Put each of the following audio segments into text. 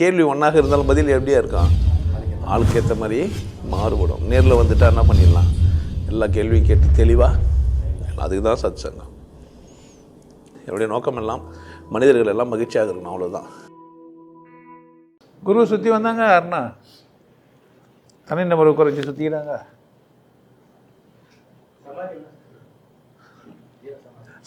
கேள்வி ஒன்றாக இருந்தாலும் பதில் எப்படியா இருக்கான் ஆளுக்கு ஏற்ற மாதிரி மாறுபடும். நேரில் வந்துட்டா என்ன பண்ணிடலாம்? எல்லா கேள்வியும் கேட்டு தெளிவாக அதுக்கு தான் சத் சங்கம் என்னுடைய நோக்கம் எல்லாம் மனிதர்கள் எல்லாம் மகிழ்ச்சியாக இருக்கணும் அவ்வளோதான் குரு சுற்றி வந்தாங்க அருணா. தனி நபர் குறைச்சி சுற்றிக்கிறாங்க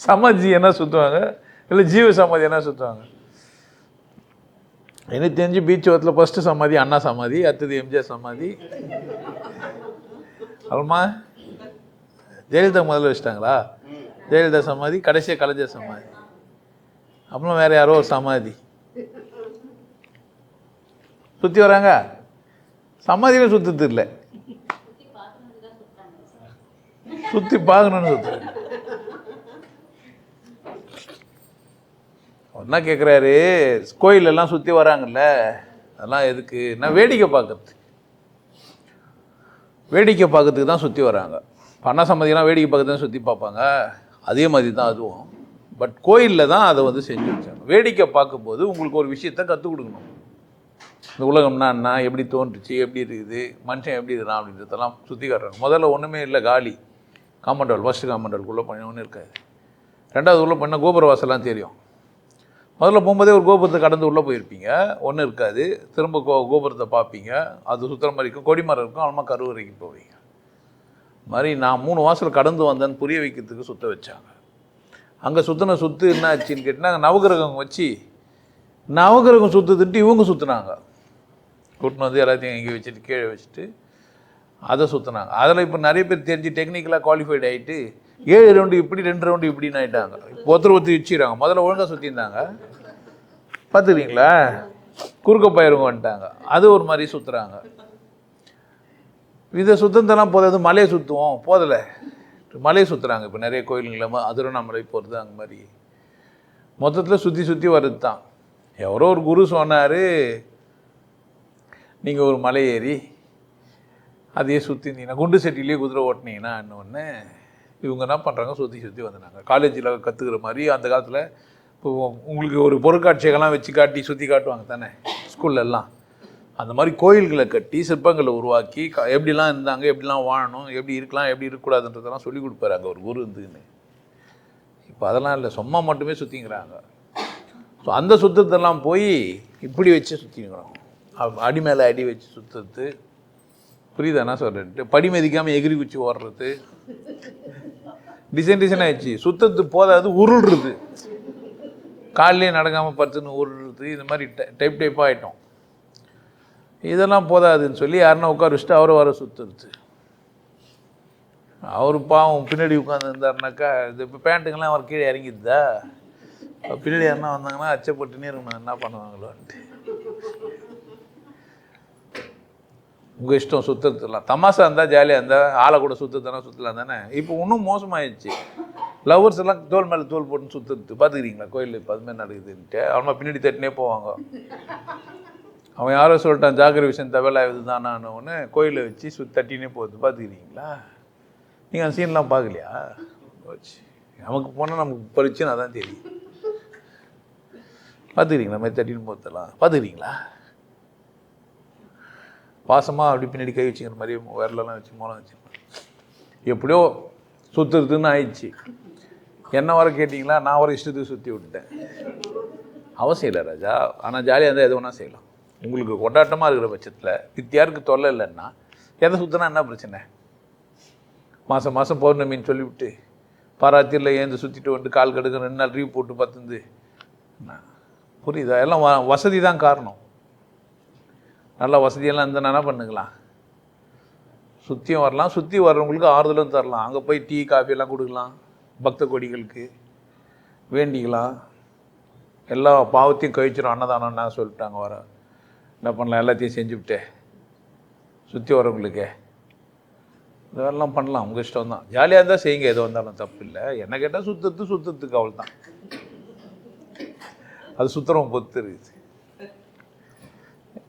சமாஜி என்ன சுற்றுவாங்க இல்லை ஜீவ சமாதி என்ன சுற்றுவாங்க எனக்கு தெரிஞ்சு பீச் ஓரத்தில் ஃபஸ்ட்டு சமாதி அண்ணா சமாதி அடுத்தது எம்ஜிஆர் சமாதி. அப்புறமா ஜெயலலிதா முதல்ல வச்சுட்டாங்களா? ஜெயலலிதா சமாதி கடைசியாக கலைஞர் சமாதி. அப்புறம் வேறு யாரோ ஒரு சமாதி. சுற்றி வராங்க? சமாதியில சுற்றுறது இல்லை. சுற்றி பார்க்கணுன்னு சுற்றுறாங்க என்ன கேட்குறாரு கோயிலெல்லாம் சுற்றி வராங்கல்ல அதெல்லாம் எதுக்கு? நான் வேடிக்கை பார்க்கறது வேடிக்கை பார்க்கறதுக்கு தான் சுற்றி வராங்க. பண்ண சம்மதிலாம் வேடிக்கை பார்க்கறது தான் சுற்றி பார்ப்பாங்க. அதே மாதிரி தான் அதுவும். பட் கோயிலில் தான் அதை வந்து செஞ்சு வச்சாங்க. வேடிக்கை பார்க்கும்போது உங்களுக்கு ஒரு விஷயத்த கற்றுக் கொடுக்கணும். இந்த உலகம்னா என்ன எப்படி தோன்றுச்சு எப்படி இருக்குது மனுஷன் எப்படி இருக்கிறான் அப்படின்றதெல்லாம் சுற்றி காட்டுறாங்க. முதல்ல ஒன்றுமே இல்லை காலி. காமண்டல் ஃபஸ்ட்டு காம்பவுண்ட் பண்ண ஒன்றும் இருக்காது. ரெண்டாவது உள்ளே பண்ண கோபுர வாசல்லாம் தெரியும். முதல்ல போகும்போதே ஒரு கோபுரத்தை கடந்து உள்ளே போயிருப்பீங்க. ஒன்றும் இருக்காது. திரும்ப கோ கோபுரத்தை பார்ப்பீங்க. அது சுற்றுற மாதிரி இருக்கும். கொடிமரம் இருக்கும். அப்புறமா கருவறைக்கு போவீங்க. இது மாதிரி நான் மூணு வாசல் கடந்து வந்தேன்னு புரிய வைக்கிறதுக்கு சுத்த வச்சாங்க. அங்கே சுற்றின சுத்து என்ன ஆச்சுன்னு கேட்டிங்கன்னா நவகிரகம் வச்சு நவகிரகம் திட்டு இவங்க சுற்றுனாங்க கூட்டின்னு வந்து எல்லாத்தையும் இங்கே வச்சுட்டு கீழே வச்சுட்டு அதை சுற்றினாங்க அதில் இப்போ நிறைய பேர் தெரிஞ்சு டெக்னிக்கலாக குவாலிஃபைட் ஆகிட்டு ஏழு ரவுண்டு இப்படி ரெண்டு ரவுண்டு இப்படின்னு ஆகிட்டாங்க இப்போ ஒருத்தர் ஒருத்தர் வச்சுக்கிறாங்க முதல்ல ஒழுங்காக சுற்றிருந்தாங்க பார்த்துக்கிறீங்களா குறுக்க பயிருங்க வந்துட்டாங்க. அது ஒரு மாதிரி சுற்றுறாங்க இதை சுத்தந்தெல்லாம் போதாது. மலையை சுற்றுவோம் போதலை. மலையை சுற்றுறாங்க இப்போ நிறைய கோயிலுங்கள அதிருவண்ணாமலை போகிறது அந்த மாதிரி. மொத்தத்தில் சுற்றி சுற்றி வர்றது தான் எவரோ ஒரு குரு சொன்னார் நீங்கள் ஒரு மலை ஏறி அதையே சுற்றிருந்தீங்கன்னா குண்டு செட்டிலேயே குதிரை ஓட்டினீங்கன்னா இன்னொன்று இவங்க என்ன பண்ணுறாங்க சுற்றி சுற்றி வந்துட்டாங்க. காலேஜில் கற்றுக்கிற மாதிரி அந்த காலத்தில் இப்போ உங்களுக்கு ஒரு பொருட்காட்சியெல்லாம் வச்சு காட்டி சுற்றி காட்டுவாங்க தானே? ஸ்கூல்லெல்லாம் அந்த மாதிரி கோயில்களை கட்டி சிற்பங்களை உருவாக்கி க- எப்படிலாம் இருந்தாங்க எப்படிலாம் வாழணும் எப்படி இருக்கலாம் எப்படி இருக்கக்கூடாதுன்றதெல்லாம் சொல்லி கொடுப்பாரு அங்கே ஒரு குரு இருந்துன்னு. இப்போ அதெல்லாம் இல்லை. சும்மா மட்டுமே சுற்றிங்கிறாங்க ஸோ அந்த சுத்தத்தெல்லாம் போய் இப்படி வச்சு சுற்றிங்கிறோம் அடி மேலே அடி வச்சு சுற்றுறது புரியுதா? என்ன சொல்கிறேன்ட்டு படி மதிக்காமல் எகிரி குச்சி ஓடுறது. டிசைன் டிசைன் ஆயிடுச்சு. சுத்தத்து போதாது உருள்றது. காலையிலே நடக்காமல் படுத்துன்னு உருள்றது இந்த மாதிரி டைப் டைப்பாக ஆகிட்டோம் இதெல்லாம் போதாதுன்னு சொல்லி யாருன்னா உட்கார வச்சுட்டு அவரை வர சுற்றுறது அவர் பாவம் பின்னாடி உட்காந்து இருந்தாருனாக்கா இது இப்போ பேண்ட்டுங்கெல்லாம் அவர் கீழே இறங்கிடுதா? பின்னாடி யாருன்னா வந்தாங்கன்னா அச்சப்பட்டுனே இருக்கணும் என்ன பண்ணுவாங்களோன்ட்டு. உங்கள் இஷ்டம் சுற்றுறதுலாம் தமாசா இருந்தால் ஜாலியாக இருந்தால் ஆளை கூட சுற்றுறதுனா சுற்றலாம் தானே? இப்போ இன்னும் மோசமாயிடுச்சு லவ்வர்ஸ் எல்லாம் தோல் மேலே தோல் போட்டுன்னு சுற்றுறது பார்த்துக்கிறீங்களா கோயிலில் இப்போ அதுமாதிரி நடக்குதுன்ட்டு. அவன் பின்னாடி தட்டினே போவாங்க. அவன் யாரோ சொல்லிட்டான் ஜாகிர விஷயம் தவலா இதுதானான்னு ஒன்று கோயிலை வச்சு சுற்றி தட்டினே போகுது பார்த்துக்கிறீங்களா நீங்கள் அந்த சீன்லாம் பார்க்கலையா நமக்கு போனால் நமக்கு பரிச்சுன்னு அதான் தெரியும். பார்த்துக்கிறீங்களா மாதிரி தட்டின்னு போத்தலாம் பார்த்துக்கிறீங்களா பாசமாக அப்படி பின்னாடி கை வச்சுக்கிற மாதிரி விரலெல்லாம் வச்சு மூலம் வச்சு எப்படியோ சுற்றுறதுன்னு ஆயிடுச்சு. என்ன வர கேட்டிங்களா? நான் வர இஷ்டத்துக்கு சுற்றி விட்டுட்டேன். அவசியம் இல்லை ராஜா. ஆனால் ஜாலியாக இருந்தால் எது வேணால் செய்யலாம். உங்களுக்கு கொண்டாட்டமாக இருக்கிற பட்சத்தில் வித்தியாருக்கு தொல்லை இல்லைன்னா எதை சுற்றினா என்ன பிரச்சனை? மாதம் மாதம் பௌர்ணமின்னு சொல்லிவிட்டு பாராத்தியில் ஏந்து சுற்றிட்டு வந்து கால் கடுக்க ரெண்டு நாள் லீவ் போட்டு பார்த்துந்து புரியுதா? எல்லாம் வ வசதி தான் காரணம். நல்ல வசதியெல்லாம் இருந்தால் என்ன பண்ணுங்களா சுற்றியும் வரலாம். சுற்றி வர்றவங்களுக்கு ஆறுதலும் தரலாம். அங்கே போய் டீ காஃபியெல்லாம் கொடுக்கலாம். பக்த கொடிகளுக்கு வேண்டிக்கலாம். எல்லா பாவத்தையும் கழிச்சிடும் அன்னதானம்னா சொல்லிட்டாங்க வர. என்ன பண்ணலாம்? எல்லாத்தையும் செஞ்சுவிட்டு சுற்றி வரவங்களுக்கு இதெல்லாம் பண்ணலாம். உங்கள் இஷ்டம் தான். ஜாலியாக இருந்தால் செய்யுங்க. எது வந்தாலும் தப்பு இல்லை. என்ன கேட்டால் சுத்தத்து சுத்தத்துக்கு அவள் தான் அது சுத்தரம் பொறுத்து இருக்குது.